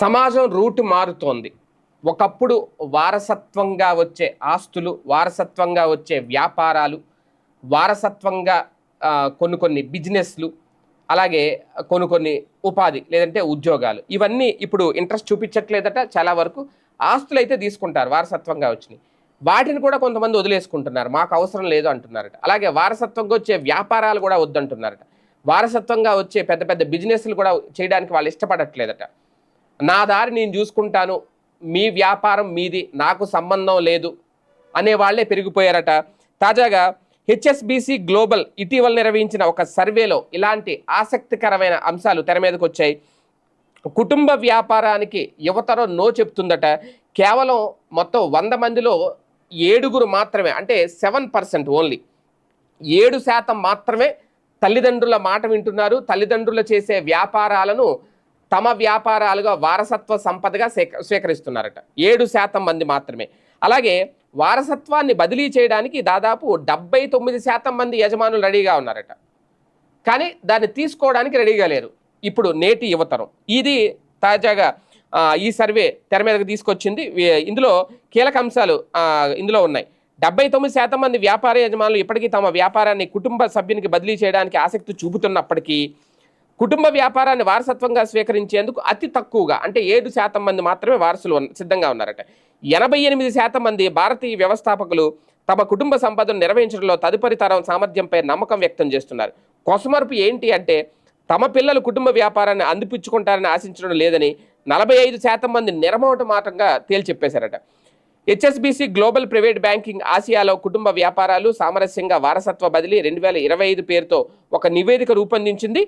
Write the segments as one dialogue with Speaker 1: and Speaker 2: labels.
Speaker 1: సమాజం రూటు మారుతోంది. ఒకప్పుడు వారసత్వంగా వచ్చే ఆస్తులు వారసత్వంగా వచ్చే వ్యాపారాలు వారసత్వంగా కొన్ని కొన్ని బిజినెస్లు అలాగే కొన్ని కొన్ని ఉపాధి లేదంటే ఉద్యోగాలు. ఇవన్నీ ఇప్పుడు ఇంట్రెస్ట్ చూపించట్లేదట చాలా వరకు. ఆస్తులు అయితే తీసుకుంటారు వారసత్వంగా వచ్చినాయి. వాటిని కూడా కొంతమంది వదిలేసుకుంటున్నారు. మాకు అవసరం లేదు అంటున్నారట. అలాగే వారసత్వంగా వచ్చే వ్యాపారాలు కూడా వద్దంటున్నారట. వారసత్వంగా వచ్చే పెద్ద పెద్ద బిజినెస్లు కూడా చేయడానికి వాళ్ళు ఇష్టపడట్లేదట. నా దారి నేను చూసుకుంటాను మీ వ్యాపారం మీది నాకు సంబంధం లేదు అనే వాళ్ళే పెరిగిపోయారట. తాజాగా హెచ్ఎస్బిసి గ్లోబల్ ఇటీవల నిర్వహించిన ఒక సర్వేలో ఇలాంటి ఆసక్తికరమైన అంశాలు తెర మీదకి వచ్చాయి. కుటుంబ వ్యాపారానికి యువతరం నో చెప్తుందట. కేవలం మొత్తం వంద మందిలో ఏడుగురు మాత్రమే అంటే సెవెన్ పర్సెంట్ ఓన్లీ. ఏడు శాతం మాత్రమే తల్లిదండ్రుల మాట వింటున్నారు. తల్లిదండ్రులు చేసే వ్యాపారాలను తమ వ్యాపారాలుగా వారసత్వ సంపదగా స్వీకరిస్తున్నారట. ఏడు శాతం మంది మాత్రమే. అలాగే వారసత్వాన్ని బదిలీ చేయడానికి దాదాపు డెబ్బై తొమ్మిది శాతం మంది యజమానులు రెడీగా ఉన్నారట. కానీ దాన్ని తీసుకోవడానికి రెడీగా లేరు. ఇప్పుడు నేటి యువతరం. ఇది తాజాగా ఈ సర్వే తెర మీదకి తీసుకొచ్చింది. ఇందులో కీలక అంశాలు ఇందులో ఉన్నాయి. డెబ్బై తొమ్మిది శాతం మంది వ్యాపార యజమానులు ఇప్పటికీ తమ వ్యాపారాన్ని కుటుంబ సభ్యునికి బదిలీ చేయడానికి ఆసక్తి చూపుతున్నప్పటికీ కుటుంబ వ్యాపారాన్ని వారసత్వంగా స్వీకరించేందుకు అతి తక్కువగా అంటే ఏడు శాతం మంది మాత్రమే వారసులు సిద్ధంగా ఉన్నారట. ఎనభై ఎనిమిది శాతం మంది భారతీయ వ్యవస్థాపకులు తమ కుటుంబ సంపదను నిర్వహించడంలో తదుపరి తరం సామర్థ్యంపై నమ్మకం వ్యక్తం చేస్తున్నారు. కొసమరుపు ఏంటి అంటే తమ పిల్లలు కుటుంబ వ్యాపారాన్ని అందిపుచ్చుకుంటారని ఆశించడం లేదని నలభై ఐదు శాతం మంది నిర్మోటమాటంగా తేల్చెప్పేశారట. హెచ్ఎస్బిసి గ్లోబల్ ప్రైవేట్ బ్యాంకింగ్ ఆసియాలో కుటుంబ వ్యాపారాలు సామరస్యంగా వారసత్వ బదిలీ రెండు వేల ఇరవై ఐదు పేరుతో ఒక నివేదిక రూపొందించింది.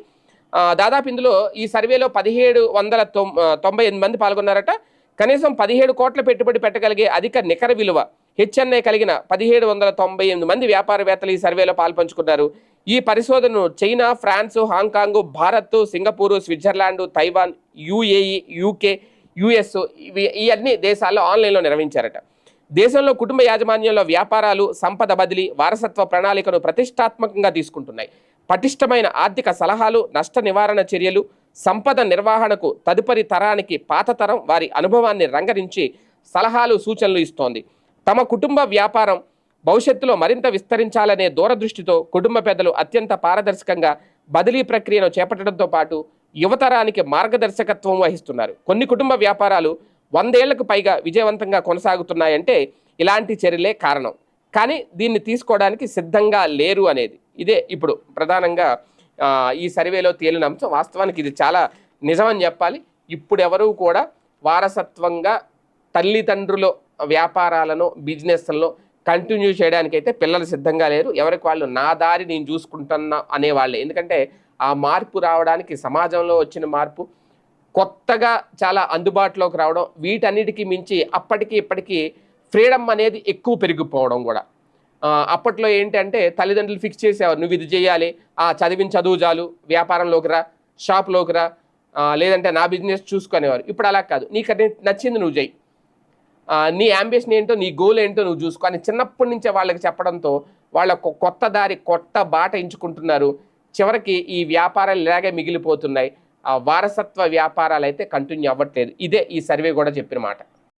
Speaker 1: దాదాపు ఇందులో ఈ సర్వేలో పదిహేడు వందల తొం తొంభై ఎనిమిది మంది పాల్గొన్నారట. కనీసం పదిహేడు కోట్ల పెట్టుబడి పెట్టగలిగే అధిక నికర విలువ హెచ్ఎన్ఐ కలిగిన పదిహేడు వందల తొంభై ఎనిమిది మంది వ్యాపారవేత్తలు ఈ సర్వేలో పాల్పంచుకున్నారు. ఈ పరిశోధనను China France Hong Kong Bharat Singapore Switzerland Taiwan UAE UK US ఇవి ఈ అన్ని దేశాల్లో ఆన్లైన్లో నిర్వహించారట. దేశంలో కుటుంబ యాజమాన్యంలో వ్యాపారాలు సంపద బదిలీ వారసత్వ ప్రణాళికను ప్రతిష్టాత్మకంగా తీసుకుంటున్నాయి. పటిష్టమైన ఆర్థిక సలహాలు నష్ట నివారణ చర్యలు సంపద నిర్వహణకు తదుపరి తరానికి పాత తరం వారి అనుభవాన్ని రంగరించి సలహాలు సూచనలు ఇస్తోంది. తమ కుటుంబ వ్యాపారం భవిష్యత్తులో మరింత విస్తరించాలనే దూరదృష్టితో కుటుంబ పెద్దలు అత్యంత పారదర్శకంగా బదిలీ ప్రక్రియను చేపట్టడంతో పాటు యువతరానికి మార్గదర్శకత్వం వహిస్తున్నారు. కొన్ని కుటుంబ వ్యాపారాలు వందేళ్ళకు పైగా విజయవంతంగా కొనసాగుతున్నాయంటే ఇలాంటి చర్యలే కారణం. కానీ దీన్ని తీసుకోవడానికి సిద్ధంగా లేరు అనేది. ఇదే ఇప్పుడు ప్రధానంగా ఈ సర్వేలో తేలిన అంశం. వాస్తవానికి ఇది చాలా నిజమని చెప్పాలి. ఇప్పుడు కూడా వారసత్వంగా తల్లిదండ్రుల వ్యాపారాలను బిజినెస్లను కంటిన్యూ చేయడానికైతే పిల్లలు సిద్ధంగా లేరు. ఎవరికి వాళ్ళు నా దారి నేను చూసుకుంటున్నా అనేవాళ్ళే ఎందుకంటే ఆ మార్పు రావడానికి సమాజంలో వచ్చిన మార్పు కొత్తగా చాలా అందుబాటులోకి రావడం వీటన్నిటికీ మించి అప్పటికి ఇప్పటికీ ఫ్రీడమ్ అనేది ఎక్కువ పెరిగిపోవడం కూడా. అప్పట్లో ఏంటంటే తల్లిదండ్రులు ఫిక్స్ చేసేవారు. నువ్వు ఇది చేయాలి. ఆ చదివిన చదువు చాలు. వ్యాపారంలోకి రా. షాప్లోకి రా. లేదంటే నా బిజినెస్ చూసుకునేవారు. ఇప్పుడు అలా కాదు. నీకు అది నచ్చింది నువ్వు చేయి. నీ అంబిషన్ ఏంటో నీ గోల్ ఏంటో నువ్వు చూసుకో. అని చిన్నప్పటి నుంచే వాళ్ళకి చెప్పడంతో వాళ్ళ కొత్త దారి కొత్త బాట ఎంచుకుంటున్నారు. చివరికి ఈ వ్యాపారాలు ఇలాగే మిగిలిపోతున్నాయి. ఆ వారసత్వ వ్యాపారాలు అయితే కంటిన్యూ అవ్వట్లేదు. ఇదే ఈ సర్వే కూడా చెప్పిన మాట.